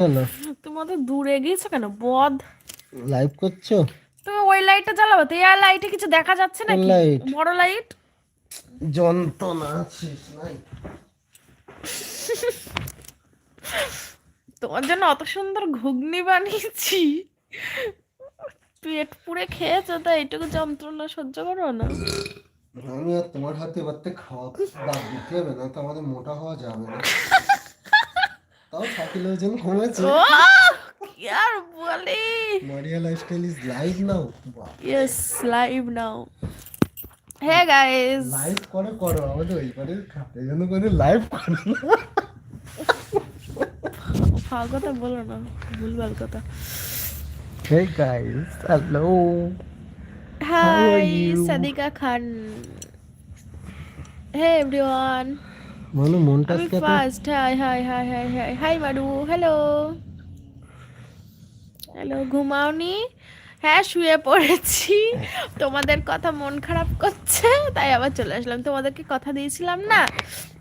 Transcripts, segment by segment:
হলো তুমি অত দূরে গিয়েছো কেন? বদ লাইভ করছ? তুমি ওই লাইটটা জ্বালাবো তো? এই লাইটে কিছু দেখা যাচ্ছে নাকি? Light? বড় লাইট যন্ত্রণা শেষ নাই? তোমার জন্য অত সুন্দর ঘুগনি বানিয়েছি। পেট পুড়ে খেয়েছো তো এইটুকু যন্ত্রণা সহ্য করো না। আমি আর তোমার হাতে বাড়তে খাওয়া বাদ দিতে হবে না তো আমাদের মোটা হওয়া যাবে না। তাও ছ কিলো ওজন কমেছে আর বলি? Maria lifestyle is live now yes live now hey guys live করে করো আমাদের ওই পারে খাতে জন্য করে লাইভ করো না। কথা বলো না ভুলভাল কথা। Hey guys, hello. Hi? Sadika Khan. Hey everyone Manu মনটা আমি first hi hi hi hi hi hi Maru hello hello ঘুমাওনি? হ্যাঁ শুয়ে পড়েছি। তোমাদের কথা মন খারাপ করছে তাই আবার চলে আসলাম। তোমাদেরকে কথা দিয়েছিলাম না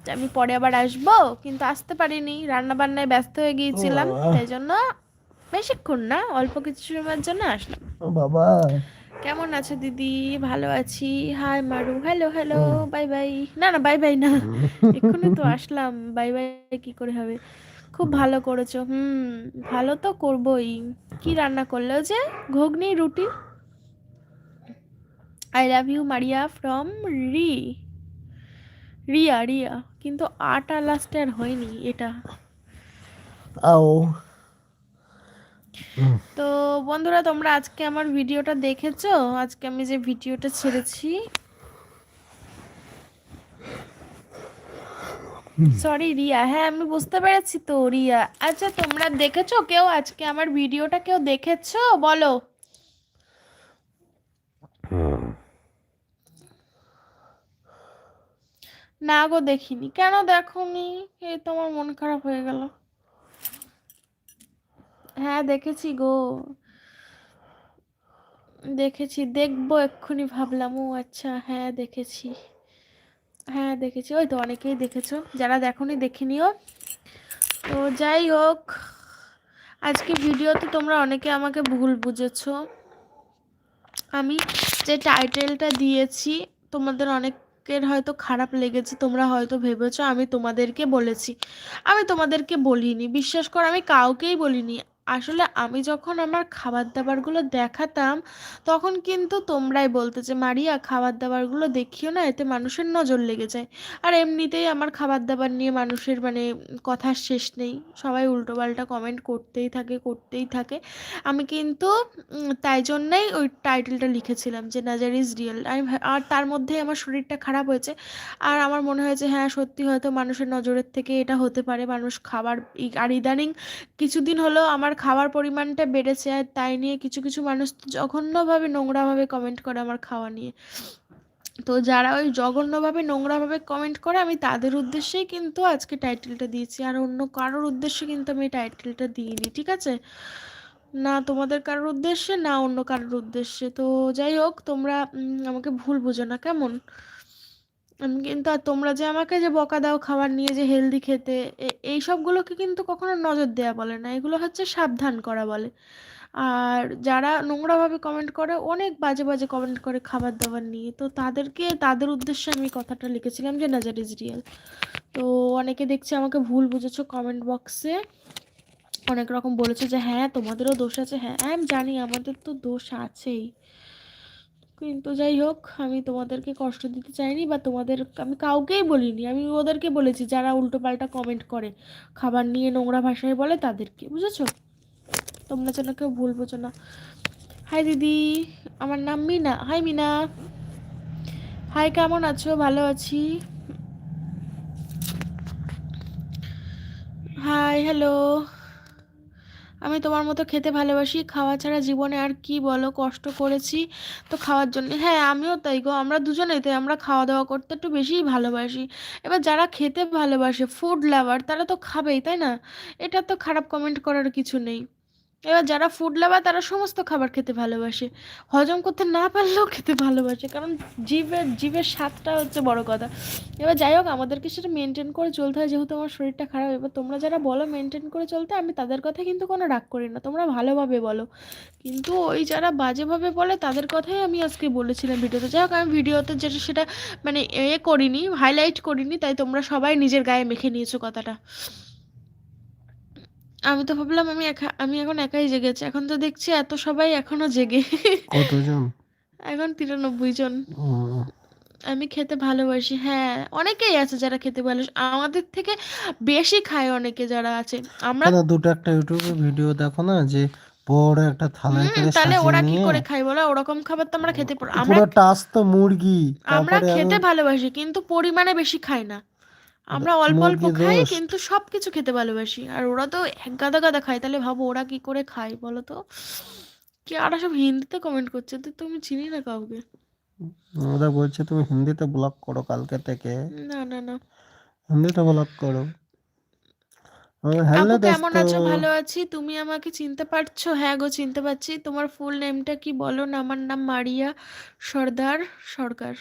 যে আমি পরে আবার আসব কিন্তু আসতে পারিনি। রান্না বান্নায় ব্যস্ত হয়ে গিয়েছিলাম। তাই জন্য বেশিক্ষণ না অল্প কিছু সময়ের জন্য আসলাম। বাবা। কেমন আছো দিদি? ভালো আছি। Hi Maru. Hello hello bye bye না না বাই বাই না। এক্ষুনি তো আসলাম। বাই বাই কি করে হবে? খুব ভালো করেছ। হুম ভালো তো করবই। কি রান্না করল যে? ঘুগনি রুটি? I love you Maria from রি। রিয়া রিয়া। কিন্তু আটা লাস্টে আর হয়নি এটা। আও। তো বন্ধুরা, তোমরা আজকে আমার ভিডিওটা দেখেছ? আজকে আমি যে ভিডিওটা ছেড়েছি। সরি রিয়া। হ্যাঁ আমি বুঝতে পেরেছি তো, রিয়া। আচ্ছা তোমরা দেখেছ কেউ আজকে আমার ভিডিওটা কেউ দেখেছ? বলো। না গো, দেখিনি। কেন দেখোনি? এই তোমার মন খারাপ হয়ে গেল। হ্যাঁ দেখেছি গো। দেখেছি, দেখব এক্ষুনি ভাবলাম। ও আচ্ছা হ্যাঁ দেখেছি। হ্যাঁ দেখেছি। ওই তো অনেকেই দেখেছ। যারা দেখোনি, দেখে নিও। তো যাই হোক, আজকে ভিডিওতে তোমরা অনেকে আমাকে ভুল বুঝেছ। আমি যে টাইটেলটা দিয়েছি, তোমাদের অনেকের হয়তো খারাপ লেগেছে, তোমরা হয়তো ভেবেছো, আমি তোমাদেরকে বলেছি। আমি তোমাদেরকে বলিনি। বিশ্বাস করো, আমি কাউকেই বলিনি। আসলে আমি যখন আমার খাবার দাবারগুলো দেখাতাম, তখন কিন্তু তোমরাই বলতে যে, মারিয়া খাবার দাবারগুলো দেখিও না, এতে মানুষের নজর লেগে যায়। আর এমনিতেই আমার খাবার দাবার নিয়ে মানুষের মানে কথার শেষ নেই। সবাই উল্টোপাল্টা কমেন্ট করতেই থাকে করতেই থাকে। আমি কিন্তু তাই জন্যই ওই টাইটেলটা লিখেছিলাম যে নাজার ইজ রিয়েল আমি আর তার মধ্যেই আমার শরীরটা খারাপ হয়েছে। আর আমার মনে হয়েছে হ্যাঁ সত্যি হয়তো মানুষের নজরের থেকে এটা হতে পারে। মানুষ খাবার আর ইদানিং কিছুদিন হলো আমার খাবার পরিমাণটা বেড়েছে আর তাই নিয়ে কিছু কিছু মানুষ জঘন্যভাবে নোংরাভাবে কমেন্ট করে আমার খাওয়া নিয়ে। তো যারা ওই জঘন্যভাবে নোংরাভাবে কমেন্ট করে, আমি তাদের উদ্দেশ্যেই কিন্তু আজকে টাইটেলটা দিয়েছি। আর অন্য কারোর উদ্দেশ্যে কিন্তু আমি টাইটেলটা দিইনি, ঠিক আছে? না তোমাদের কারোর উদ্দেশ্যে, না অন্য কারোর উদ্দেশ্যে। তো যাই হোক, তোমরা আমাকে ভুল বুঝো না, কেমন? কিন্তু আর তোমরা যে আমাকে যে বকা দাও খাবার নিয়ে যে হেলদি খেতে এই সবগুলোকে কিন্তু কখনো নজর দেওয়া বলে না। এগুলো হচ্ছে সাবধান করা বলে। আর যারা নোংরাভাবে কমেন্ট করে, অনেক বাজে বাজে কমেন্ট করে খাবার দাবার নিয়ে। তো তাদেরকে, তাদের উদ্দেশ্যে আমি কথাটা লিখেছিলাম যে নাজার ইজ রিয়েল তো অনেকে দেখছি আমাকে ভুল বুঝেছ কমেন্ট বক্সে অনেক রকম বলেছে যে হ্যাঁ তোমাদেরও দোষ আছে। হ্যাঁ আমি জানি, আমাদের তো দোষ আছেই। কিন্তু যাই হোক, আমি তোমাদেরকে কষ্ট দিতে চাইনি বা তোমাদের, আমি কাউকেই বলিনি, আমি ওদেরকে বলেছি যারা উল্টোপাল্টা কমেন্ট করে, খাবার নিয়ে নোংরা ভাষায় বলে তাদেরকে, বুঝেছ? তোমরা যেন কেউ ভুল বোঝো না। হাই দিদি, আমার নাম মিনা হাই মিনা। হাই কেমন আছো? ভালো আছি। হাই হ্যালো আমি তোমার মতো খেতে ভালোবাসি, খাওয়া ছাড়া জীবনে আর কি বলো, কষ্ট করেছি তো খাওয়ার জন্য। হ্যাঁ আমিও তাই গো, আমরা দুজনেই তাই, আমরা খাওয়া দাওয়া করতে একটু বেশিই ভালোবাসি। এবার যারা খেতে ভালোবাসে ফুড লাভার তারা তো খাবেই, তাই না? এটা তো খারাপ কমেন্ট করার কিছু নেই। এবার যারা ফুড লাভার তারা সমস্ত খাবার খেতে ভালোবাসে। হজম করতে না পারলেও খেতে ভালোবাসে, কারণ জীবের জীবের স্বাদটা হচ্ছে বড় কথা। এবার যাই হোক, আমাদেরকে সেটা মেনটেন করে চলতে হয়, যেহেতু আমার শরীরটা খারাপ। এবার তোমরা যারা বলো মেনটেন করে চলতে, আমি তাদের কথা কিন্তু কোনো রাগ করি না, তোমরা ভালোভাবে বলো। কিন্তু ওই যারা বাজেভাবে বলে, তাদের কথাই আমি আজকে বলেছিলাম ভিডিওতে। যাই হোক, আমি ভিডিওতে যেটা, সেটা মানে এ করিনি হাইলাইট করিনি, তাই তোমরা সবাই নিজের গায়ে মেখে নিয়েছো কথাটা। আমি তো ভাবলাম আমি একা আমি এখন একাই জেগেছি এখন তো দেখছি এত সবাই এখনও জেগে। কতজন? এখন তিরানব্বই জন। ও, আমি খেতে ভালোবাসি হ্যাঁ। অনেকেই আছে যারা খেতে ভালোবাসে। আমাদের থেকে বেশি খায় অনেকে যারা আছে। আমরা কেন দুটো একটা ইউটিউবে ভিডিও দেখো না যে বড় একটা থালায় হুম, করে তাহলে সাজিয়ে ওরা কি নিয়ে করে খায় বলো? ওরকম খাবার তো আমরা খেতে পারি আমরা পুরো টাস তো মুরগি আমরা তারপরে খেতে আরও ভালোবাসি কিন্তু পরিমাণে বেশি খাই না। আমরা অল্প অল্প খাই। কিন্তু সব কিছু খেতে ভালোবাসি। আর ওরা তো এক গাদা গাদা খায় তাহলে ভাবো ওরা কি করে খায় বলো তো? কি আর সব হিন্দিতে কমেন্ট করছে? তো তুমি চিনি না কাউকে? ওরা বলছে তুমি হিন্দিতে ব্লগ করো কালকে থেকে। না না না। হিন্দিতে ব্লগ করো। আপু হ্যালো কেমন দোস্ত আছো? ভালো আছি। তুমি আমাকে চিনতে পারছ? হ্যাঁ গো চিনতে পারছি। তোমার ফুল নেমটা কি বলো না? আমার নাম মারিয়া সর্দার সরকার।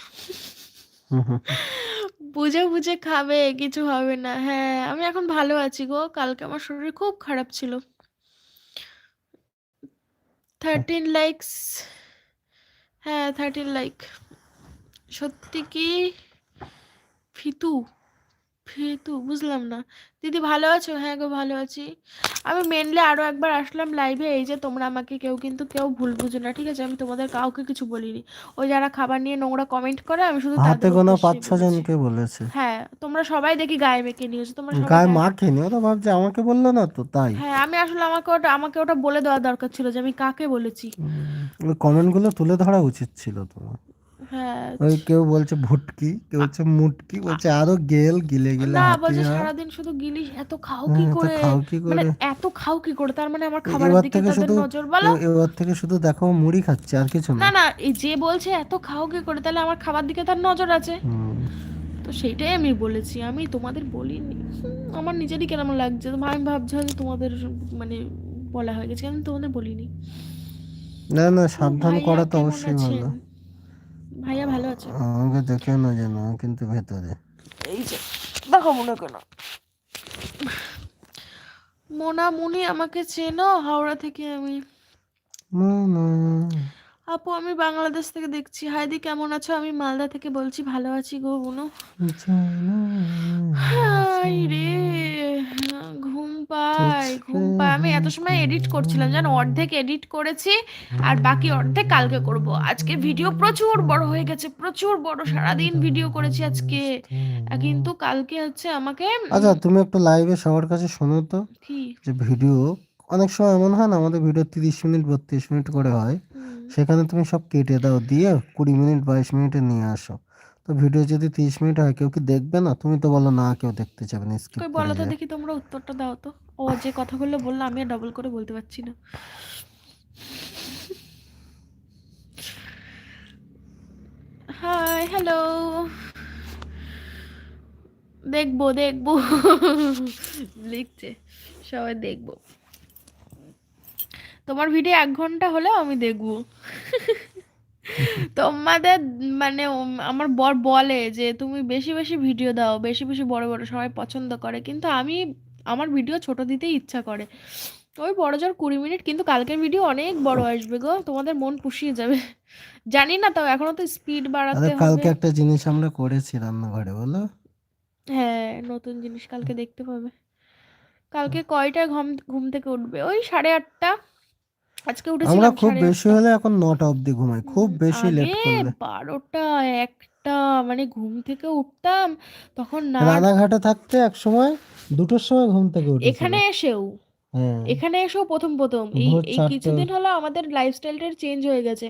বুঝে বুঝে খাবে, কিছু হবে না। হ্যাঁ আমি এখন ভালো আছি গো। কালকে আমার শরীর খুব খারাপ ছিল। থার্টিন লাইকস হ্যাঁ থার্টিন লাইক সত্যি কি? ফিতু ফিতু, বুঝলাম না। দিদি ভালো আছো? হ্যাঁ গো ভালো আছি। আমি মেনলি আরও একবার আসলাম লাইভে এই যে তোমরা আমাকে কেউ কিন্তু কেউ ভুল বুঝো না ঠিক আছে? আমি তোমাদের কাউকে কিছু বলিনি। ওই যারা খাবার নিয়ে নোংরা কমেন্ট করে আমি শুধু হাতে গোনা পাঁচ ছ বলেছি। জনকে বলেছে? হ্যাঁ তোমরা সবাই দেখি গায়ে মেখে নিয়েছো তোমরা গায়ে গায়ে- মাখেনি ওরা ভাবছে আমাকে বলল না তো তাই? হ্যাঁ আমি আসলে আমাকে ওটা আমাকে ওটা বলে দেওয়া দরকার ছিল যে আমি কাকে বলেছি। ওই কমেন্টগুলো তুলে ধরা উচিত ছিল তোমার। ওই কেউ বলছে ভুটকি কেউ বলছে মুটকি বলছে আরও গেল গিলে গিলে না বলছে সারাদিন শুধু গিলি এত খাও কি হ্যাঁ, করে? খাও কি মানে করে? এত খাও কি করে? তার মানে আমার খাবারের দিকে তাদের নজর বলো। এবার থেকে শুধু দেখো মুড়ি খাচ্ছে আর কিছু না। না না এই যে বলছে এত খাও কি করে? তাহলে আমার খাবার দিকে তার নজর আছে। তো সেইটাই আমি বলেছি আমি তোমাদের বলিনি। আমার নিজেরই কেমন লাগছে। আমি ভাবছি হয়তো তোমাদের মানে বলা হয়ে গেছে আমি তোমাদের বলিনি। না না সাবধান করা তো অবশ্যই? ভালো। ভাইয়া ভালো আছে? আমাকে দেখে না যেন কিন্তু ভেতরে। এই যে দেখো মনে কেন মোনা মুনি আমাকে চেনো? হাওড়া থেকে আমি। আপু আমি বাংলাদেশ থেকে দেখছি। হাইদি কেমন আছো? আমি মালদা থেকে বলছি ভালো আছি গো বুনু হাই রে ঘুম পাই ঘুম পাই আমি এত সময় এডিট করছিলাম জানো? অর্ধেক এডিট করেছি আর বাকি অর্ধেক কালকে করব। আজকে ভিডিও প্রচুর বড় হয়ে গেছে প্রচুর বড় সারাদিন ভিডিও করেছি আজকে। কিন্তু কালকে হচ্ছে আমাকে আচ্ছা তুমি একটু লাইভে সবার কাছে শোনো তো কি? যে ভিডিও অনেক সময় এমন হয় না আমাদের ভিডিও তিরিশ মিনিট বত্রিশ মিনিট করে হয়। সেখানে তুমি সব কেটে দাও দিয়ে কুড়ি মিনিট বাইশ মিনিটে নিয়ে আসো। তো ভিডিও যদি তিরিশ মিনিট হয় কেউ কি দেখবে না? তুমি তো বলো না কেউ দেখতে চাবে না স্কিপ কই বলো তো দেখি তোমরা উত্তরটা দাও তো। ও যে কথাগুলো বলল আমি আর ডবল করে বলতে পারছি না। হাই হ্যালো দেখব দেখব। লিখছে সবাই দেখব। তোমার ভিডিও এক ঘণ্টা হলেও আমি দেখব। তোমাদের মানে উম আমার বর বলে যে তুমি বেশি বেশি ভিডিও দাও বেশি বেশি বড় বড় সবাই পছন্দ করে। কিন্তু আমি আমার ভিডিও ছোট দিতেই ইচ্ছা করে। ওই বড় জোর কুড়ি মিনিট কিন্তু কালকের ভিডিও অনেক বড় আসবে গো তোমাদের মন পুষিয়ে যাবে। জানি না তাও এখনও তো স্পিড আরে বাড়াতে কালকে হবে। একটা জিনিস আমরা করেছি রান্নাঘরে বলো? হ্যাঁ নতুন জিনিস কালকে দেখতে পাবে। কালকে কয়টায় ঘুম ঘুম থেকে উঠবে? ওই সাড়ে আটটা। আজকে আমরা খুব বেশি হলে এখন নটা অবধি ঘুমাই খুব বেশি লেট করলে বারোটা একটা মানে ঘুম থেকে উঠতাম তখন না রানাঘাটে থাকতে এক সময় দুটোর সময় ঘুম থেকে উঠেছিল এখানে এসেও হ্যাঁ। এখানে এসেও প্রথম প্রথম। এই এই। কিছুদিন হলো আমাদের লাইফস্টাইলটা চেঞ্জ হয়ে গেছে।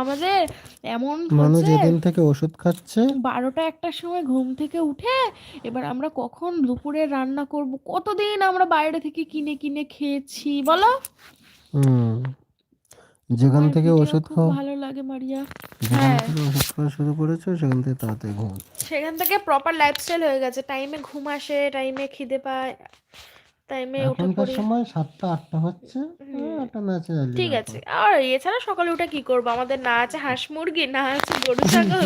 আমাদের এমন মানুষ হচ্ছে যেদিন থেকে ওষুধ খাচ্ছে। বারোটা একটার সময় ঘুম থেকে উঠে এবার আমরা কখন দুপুরে রান্না করব কতদিন আমরা বাইরে থেকে কিনে কিনে খেয়েছি বলো? হুম। যেখান থেকে ওষুধ খুব খাওয়া ভালো লাগে মারিয়া। যেখান হ্যাঁ। থেকে ওষুধ খাওয়া শুরু করেছ সেখান থেকে তাড়াতাড়ি ঘুম সেখান থেকে প্রপার লাইফস্টাইল হয়ে গেছে। টাইমে ঘুম আসে টাইমে খিদে পায়। টাইমে উঠে পড়ি। সময় সাতটা আটটা হচ্ছে। একটা ন্যাচারালি ঠিক আছে। আর এছাড়া সকালে উঠে কি করব? আমাদের না আছে হাঁস মুরগি না আছে গরু ছাগল।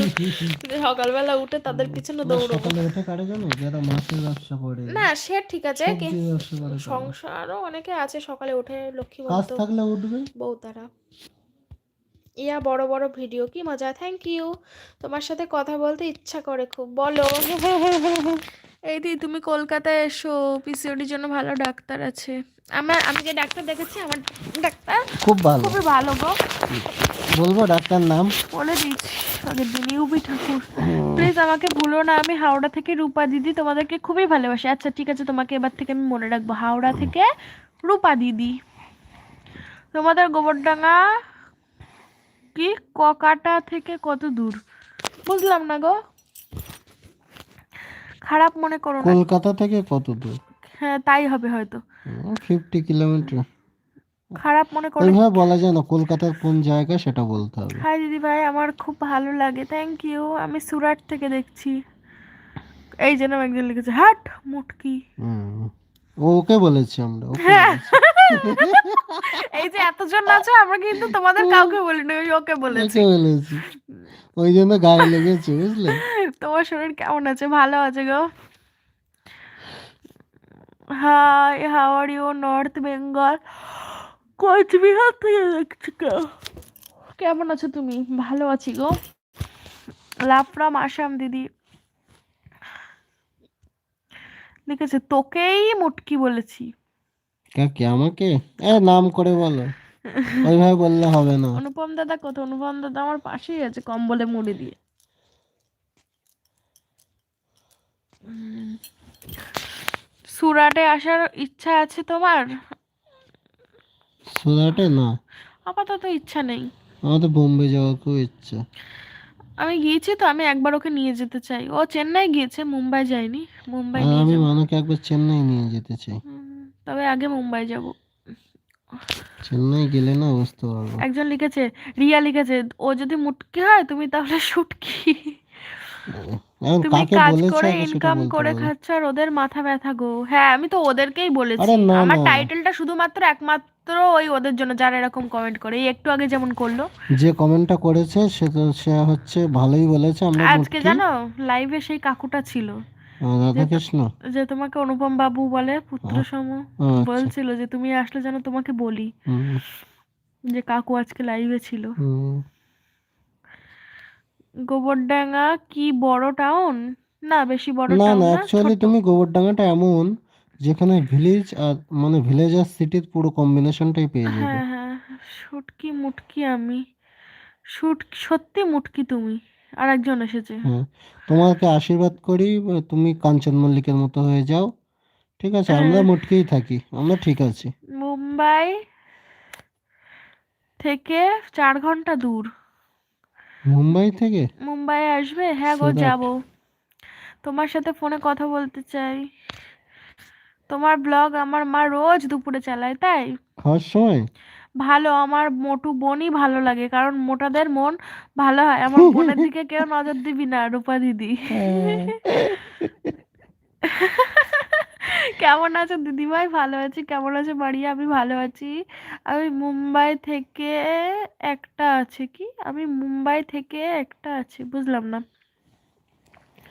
সকালবেলা উঠে তাদের পিছনে দৌড়বো। সকালে উঠে কারে জানো? যারা মাছের ব্যবসা করে। না সে ঠিক আছে। সংসারও অনেকে আছে সকালে উঠে লক্ষ্মী কাজ বলতো থাকলে উঠবে। বউ তারা। ইয়া বড় বড় ভিডিও কি মজা। থ্যাংক ইউ তোমার সাথে কথা বলতে ইচ্ছা করে খুব। বলো। এই দি তুমি কলকাতায় এসো পিসিওডির জন্য ভালো ডাক্তার আছে। আমার আমি যে ডাক্তার দেখেছি আমার ডাক্তার খুব ভালো। খুবই ভালো গো। বলব ডাক্তার নাম? বলে দিচ্ছি আগের দিন ইউবি ঠাকুর। প্লিজ আমাকে ভুলো না আমি হাওড়া থেকে রূপা দিদি তোমাদেরকে খুবই ভালোবাসি। আচ্ছা ঠিক আছে তোমাকে এবার থেকে আমি মনে রাখব হাওড়া থেকে রূপা দিদি। তোমাদের গোবরডাঙ্গা কি? ককাটা থেকে কত দূর? বুঝলাম না গো। খারাপ মনে করো না। কলকাতা থেকে কত দূর? হ্যাঁ তাই হবে হয়তো। ফিফটি কিলোমিটার খারাপ মনে করো ওইভাবে বলা যায় না কলকাতার কোন জায়গা সেটা বলতে হবে। হাই দিদি ভাই আমার খুব ভালো লাগে। থ্যাংক ইউ আমি সুরাট থেকে দেখছি। এই যেন একজন লিখেছে হাট মুটকি। ওকে বলেছি আমরা ওকে হ্যাঁ। এই যে এতজন আছো আমরা কিন্তু তোমাদের কাউকে বলিনি ওকে বলেছি। ওকে বলেছি। ওই জন্য গায়ে লেগেছে বুঝলে? তোমার শরীর কেমন আছে? ভালো আছে গো? Hi how are you North Bengal Coochbehar থেকে দেখছি কেমন আছো তুমি? ভালো আছি গো। লাভ ফ্রম আসাম দিদি। লিখেছে তোকেই মুটকি বলেছি। কাকে? আমাকে? এ নাম করে বলো। ওইভাবে বললে হবে না। অনুপম দাদা কত অনুপম দাদা আমার পাশেই আছে কম্বলে মুড়ি দিয়ে। সুরাটে আসার ইচ্ছা আছে তোমার? সুরাটে? না। আপাতত ইচ্ছা নেই। আমার তো বোম্বে যাওয়ার খুব ইচ্ছা। আমি গিয়েছি তো আমি একবার ওকে নিয়ে যেতে চাই। ও চেন্নাই গিয়েছে মুম্বাই যায়নি। মুম্বাই নিয়ে আমি মানুকে একবার চেন্নাই নিয়ে যেতে চাই। তবে আগে মুম্বাই যাব। চেন্নাই গেলে না বুঝতে পারব। একজন লিখেছে রিয়া লিখেছে ও যদি মুটকি হয় তুমি তাহলে শুটকি তুমি কাজ করে ইনকাম করে। খাচ্ছ আর ওদের মাথা ব্যথা গো। হ্যাঁ আমি তো ওদেরকেই বলেছি। আমার টাইটেলটা শুধুমাত্র একমাত্র ওই ওদের জন্য যারা এরকম কমেন্ট করে। একটু আগে যেমন করল। যে কমেন্টটা করেছে সে তো সে হচ্ছে ভালোই বলেছে আমরা আজকে জানো লাইভে সেই কাকুটা ছিল। রাধাকৃষ্ণ যে তোমাকে অনুপম বাবু বলে পুত্র সম আচ্ছা। বলছিল যে তুমি আসলে যেন তোমাকে বলি। যে কাকু আজকে লাইভে ছিল। গোবরডাঙ্গা কি বড় টাউন না বেশি বড় না টাউন না না অ্যাকচুয়ালি তুমি গোবরডাঙ্গাটা এমন যেখানে ভিলেজ আর মানে ভিলেজ আর সিটির পুরো কম্বিনেশনটাই পেয়ে যাবে। হ্যাঁ হ্যাঁ শুটকি মুটকি আমি। শুট সত্যি মুটকি তুমি। আর একজন এসেছে। হ্যাঁ তোমাকে আশীর্বাদ করি তুমি কাঞ্চন মল্লিকের মতো হয়ে যাও। ঠিক আছে আমরা হ্যাঁ। মুটকেই থাকি আমরা ঠিক আছি। মুম্বাই থেকে চার ঘণ্টা দূর। মুম্বাই থেকে? মুম্বাই আসবে? হ্যাঁ গো। যাব। তোমার সাথে ফোনে কথা বলতে চাই। তোমার ব্লগ আমার মা রোজ দুপুরে চালায় তাই? খাওয়ার সময় ভালো আমার মোটু বোনই ভালো লাগে। কারণ মোটাদের মন ভালো হয়। আমার বোনের দিকে কেউ নজর দিবি না রূপা দিদি। হ্যাঁ। কেমন আছো দিদিভাই? ভালো আছি। কেমন আছে বাড়ি আমি ভালো আছি। আমি মুম্বাই থেকে একটা আছে কি? আমি মুম্বাই থেকে একটা আছে বুঝলাম না।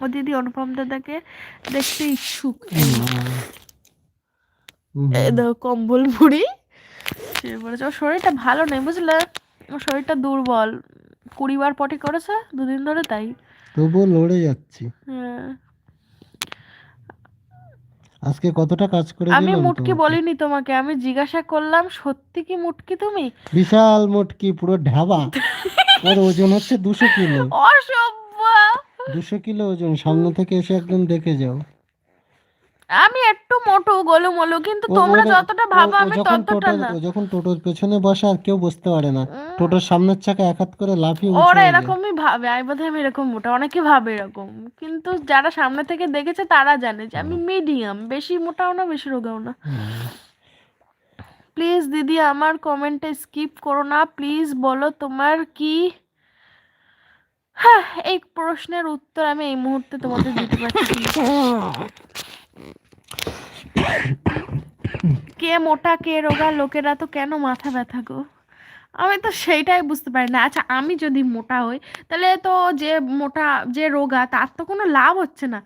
ও দিদি অনুপম দাদাকে দেখতে ইচ্ছুক। কম্বল মুড়ি। সে বলেছে ওর শরীরটা ভালো নেই বুঝলে? ওর শরীরটা দুর্বল। কুড়ি বার পটি করেছে দুদিন ধরে তাই। তবুও লড়ে যাচ্ছি। হ্যাঁ। আজকে কতটা কাজ করে আমি মুটকি বলিনি তোমাকে আমি জিজ্ঞাসা করলাম সত্যি কি মুটকি তুমি? বিশাল মুটকি পুরো ঢাবা। ওর ওজন হচ্ছে দুশো কিলো। অসভ্য! দুশো কিলো ওজন সামনে থেকে এসে একদম দেখে যাও। আমি একটু মোটু গোলু মোলু কিন্তু ও- তোমরা যতটা ও- ভাবো ও আমি যখন ততটা টোটোর না। ও যখন টোটোর পেছনে বসে আর কেউ বসতে পারে না। টোটোর সামনের চাকা এক হাত করে লাফিয়ে উঁচু ওরা এরকমই ভাবে আমি বোধহয় আমি এরকম মোটা অনেকে ভাবে এরকম। কিন্তু যারা সামনে থেকে দেখেছে তারা জানে যে আমি মিডিয়াম বেশি মোটাও না বেশি রোগাও না। প্লিজ দিদি আমার কমেন্টে স্কিপ করো না। প্লিজ বলো তোমার কি? হ্যাঁ এই প্রশ্নের উত্তর আমি এই মুহূর্তে তোমাদের দিতে পারছি। না। কে মোটা কে রোগা লোকেরা তো কেন মাথা ব্যথা গো? আমি তো সেইটাই বুঝতে পারি না। আচ্ছা আমি যদি মোটা হই তাহলে তো যে মোটা যে রোগা তার তো কোনো লাভ হচ্ছে না।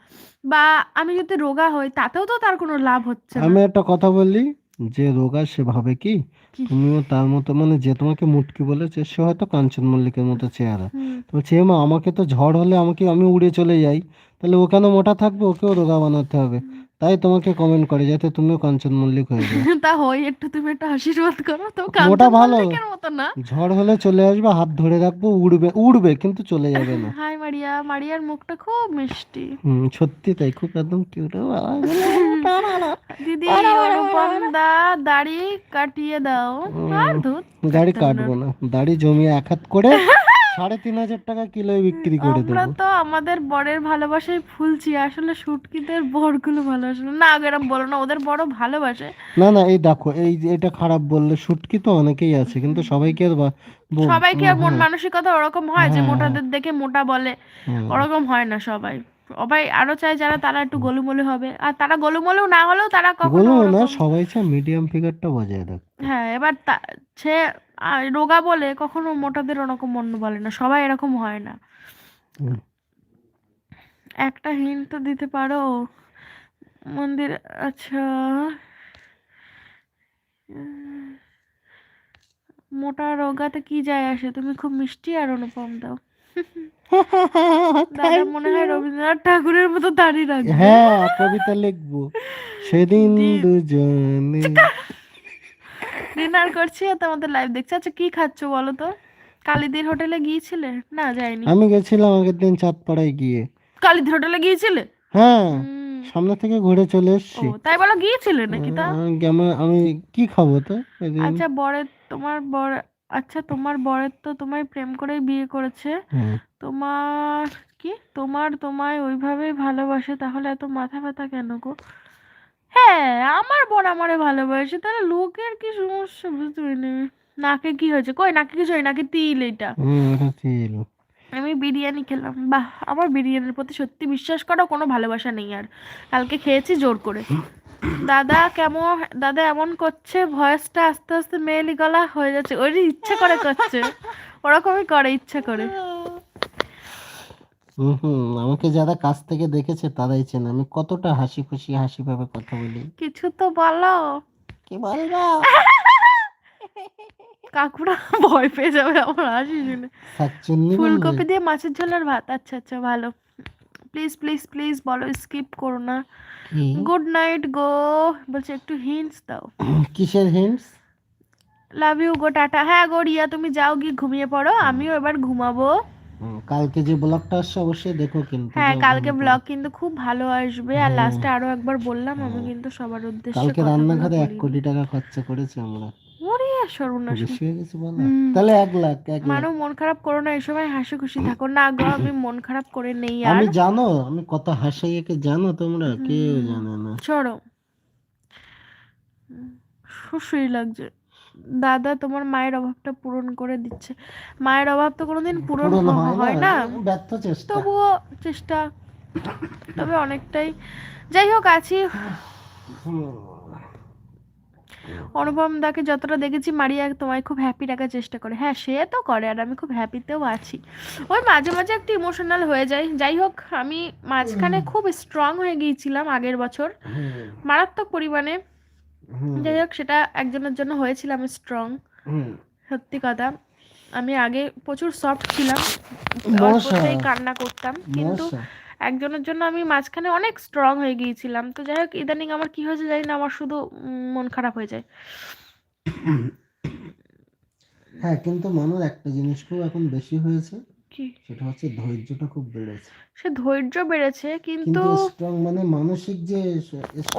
বা আমি যদি রোগা হই তাতেও তো তার কোনো লাভ হচ্ছে না। আমি একটা কথা বলি যে রোগা সে ভাবে কি? তুমিও তার মতো মানে যে তোমাকে মুটকি বলেছে সে হয়তো কাঞ্চন মল্লিকের মতো চেহারা। তো "এ মা আমাকে তো ঝড় হলে আমাকে আমি উড়ে চলে যাই। তাহলে ও কেন মোটা থাকবে? ওকেও রোগা বানাতে হবে। তাই তোমাকে কমেন্ট করে যাতে তুমিও কাঞ্চন মল্লিক হয়ে যাও। তা হই একটু তুমি একটু আশীর্বাদ করো তো কাঞ্চন ভালো। না। ঝড় হলে চলে আসবে হাত ধরে রাখব উড়বে উড়বে কিন্তু চলে যাবে না। হাই মারিয়া মারিয়ার মুখটা খুব মিষ্টি। হুম সত্যি তাই খুব একদম কিউট দিদি অনুপম দা দাড়ি কাটিয়ে দাও। আর ধুত দাড়ি কাটবো না। দাড়ি জমিয়ে এক হাত করে সাড়ে তিন হাজার টাকা কিলোয় বিক্রি করে আমরা দেবো। তো আমাদের বরের ভালোবাসায় ফুলছি আসলে শুটকিদের বরগুলো ভালোবাসে না। এরম বলো না ওদের বড় ভালোবাসে। না না এই দেখো এই এটা খারাপ বললে শুটকি তো অনেকেই আছে কিন্তু সবাইকে আর বা- বল- সবাইকে আর মন মানসিকতা ওরকম হয় যে হ্যাঁ। মোটাদের দেখে মোটা বলে হুম। ওরকম হয় না সবাই। সবাই আরও চায় যারা তারা একটু গোলুমলু হবে। আর তারা গোলুমলু না হলেও তারা কখনো বলব না ওরকম- সবাই চায় মিডিয়াম ফিগারটা বজায় রাখ হ্যাঁ এবার তা- সে আহ, রোগা বলে কখনো মোটাদের ওরকম অন্য বলে না সবাই এরকম হয় না। একটা হিন্ট তো দিতে পারো মন্দির আচ্ছা। মোটা রোগাতে কি যায় আসে? তুমি খুব মিষ্টি আর অনুপম দাও। দাদা মনে হয় রবীন্দ্রনাথ ঠাকুরের মতো দাঁড়িয়ে রাখবে। হ্যাঁ কবিতা লিখব। সেদিন দুজনে ডিনার করছি আর তোমাদের লাইভ দেখছি। আচ্ছা কি খাচ্ছো বলো তো? কালিদির হোটেলে গিয়েছিলে? না যাইনি। আমি গেছিলাম আগের দিন চাঁদপাড়ায় গিয়ে। কালিদির হোটেলে গিয়েছিলে? হ্যাঁ সামনে থেকে ঘুরে চলে ও এসেছি তাই বলো গিয়েছিলে নাকি তা? আহ, আমি- কি খাব তো আচ্ছা বরের তোমার বর আচ্ছা তোমার বরের তো তোমায় প্রেম করেই বিয়ে করেছে। তোমার কি? তোমার তোমায় ওইভাবেই ভালোবাসে তাহলে এত মাথা ব্যথা কেন গো? হ্যাঁ আমার বর আমারে ভালোবাসে। তাহলে লোকের কি সমস্যা বুঝতে পারিনি। নাকে কি হয়েছে? কই নাকে কিছু হয় নাকি তিল এটা। হুম, ওটা ছিল আমি বিরিয়ানি খেলাম। বাহ আমার বিরিয়ানির প্রতি সত্যি বিশ্বাস করো কোনো ভালোবাসা নেই আর। কালকে খেয়েছি জোর করে। দাদা কেমন দাদা এমন করছে ভয়েসটা আস্তে আস্তে মেয়েলি গলা হয়ে যাচ্ছে। ওই ইচ্ছে করে করছে। ওরকমই করে ইচ্ছে করে। হুম হুম আমাকে যারা কাছ থেকে দেখেছে তারাই চেনে। আমি কতটা হাসি খুশি হাসি ভাবে কথা বলি। কিছু তো বলো। কি বলব? কাকুরা ভয় পেয়ে যাবে আমার হাসি শুনে। শাকচুন্নি ফুলকপি দিয়ে মাছের ঝোল আর ভাত। আচ্ছা আচ্ছা ভালো। প্লিজ প্লিজ প্লিজ বলো স্কিপ করো না। গুড নাইট গো। বলছে একটু হিন্টস দাও। কিসের হিন্টস লাভ ইউ গো টাটা। হ্যাঁ গো রিয়া তুমি যাও গিয়ে ঘুমিয়ে পড়ো। আমিও এবার ঘুমাবো। কালকে যে ব্লগটা আসছে অবশ্যই দেখো কিন্তু হ্যাঁ কালকে ব্লগ কিন্তু খুব ভালো আসবে আর লাস্টে আরও একবার বললাম আমি কিন্তু সবার উদ্দেশ্যে কালকে রান্নাঘরে এক। কোটি টাকা খরচা করেছি আমরা। ওরে সর্বনাশ। তাহলে এক লাখ এক লাখ। মন খারাপ করো না এই সময় হাসি খুশি থাকো না গো আমি মন খারাপ করে নেই আর আমি জানো আমি কত হাসাই একে জানো তোমরা? কেউ জানে না। সরো সুশ্রী লাগছে। দাদা তোমার মায়ের অভাবটা পূরণ করে দিচ্ছে। মায়ের অভাব তো কোনোদিন পূরণ পূরণ হয় না ব্যর্থ চেষ্টা। তবুও চেষ্টা। তবে অনেকটাই। যাই হোক আছি। অনুপম দাকে যতটা দেখেছি মারিয়া তোমায় খুব হ্যাপি রাখার চেষ্টা করে। হ্যাঁ সে তো করে আর আমি খুব হ্যাপিতেও আছি। ওই মাঝে মাঝে একটু ইমোশনাল হয়ে যায়। যাই হোক আমি মাঝখানে খুব স্ট্রং হয়ে গিয়েছিলাম আগের বছর। মারাত্মক পরিমাণে। যাই হোক সেটা একজনের জন্য হয়েছিলাম স্ট্রং সত্যি কথা আমি আগে প্রচুর সফট ছিলাম। অল্পতেই কান্না করতাম কিন্তু একজনের জন্য আমি মাঝখানে অনেক স্ট্রং হয়ে গিয়েছিলাম। তো যাই হোক ইদানিং আমার কি হয়েছে জানি না আমার শুধু মন খারাপ হয়ে যায়। হ্যাঁ কিন্তু মানুষ একটা জিনিস খুব এখন বেশি হয়েছে কি? সেটা হচ্ছে ধৈর্যটা খুব বেড়েছে। সে ধৈর্য বেড়েছে কিন্তু স্ট্রং মানে মানসিক যে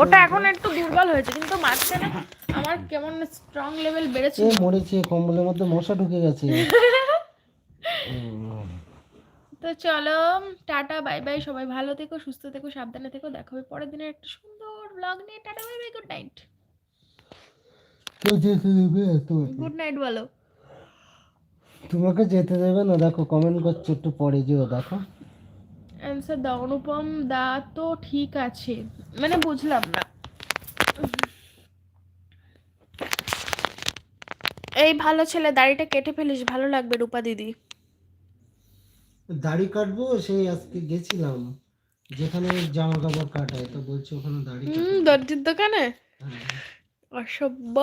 ওটা এখন একটু দুর্বল হয়েছে কিন্তু মাঝখানে আমার কেমন স্ট্রং লেভেল বেড়েছে এ মরেছে কম্বলের মধ্যে মশা ঢুকে গেছে। তো চলো টাটা বাই বাই সবাই ভালো থেকো সুস্থ থেকো সাবধানে থেকো দেখা হবে পরের দিনের একটা সুন্দর ব্লগ নিয়ে। Tata bye bye good night good night বলো। তোমাকে যেতে দেবে না দেখো কমেন্ট করছ একটু পরে যেও দেখো। অ্যান্সার দাও অনুপম দা তো ঠিক আছে। মানে বুঝলাম না। এই ভালো ছেলে দাড়িটা কেটে ফেলিস ভালো লাগবে রূপা দিদি। দাড়ি কাটবো সেই আজকে গেছিলাম। যেখানে জামা কাপড় কাটায় তো বলছে ওখানে দাড়ি হুম দর্জির দোকানে? হ্যাঁ। অসভ্য।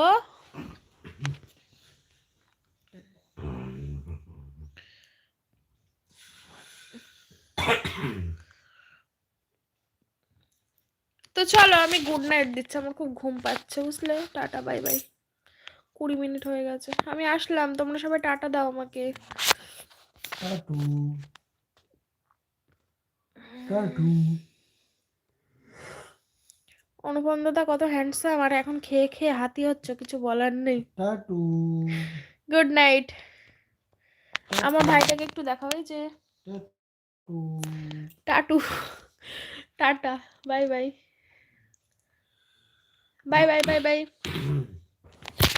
তো চলো আমি গুড নাইট দিচ্ছি। আমার খুব ঘুম পাচ্ছে বুঝলে? টাটা বাই বাই কুড়ি মিনিট হয়ে গেছে। আমি আসলাম তোমরা সবাই টাটা দাও আমাকে। অনুপম দাদা কত হ্যান্ডসাম আর এখন খেয়ে খেয়ে হাতি হচ্ছে কিছু বলার নেই। গুড নাইট আমার ভাইটাকে একটু যে। টাটু। Tattoo. Tata bye bye. Bye bye bye bye.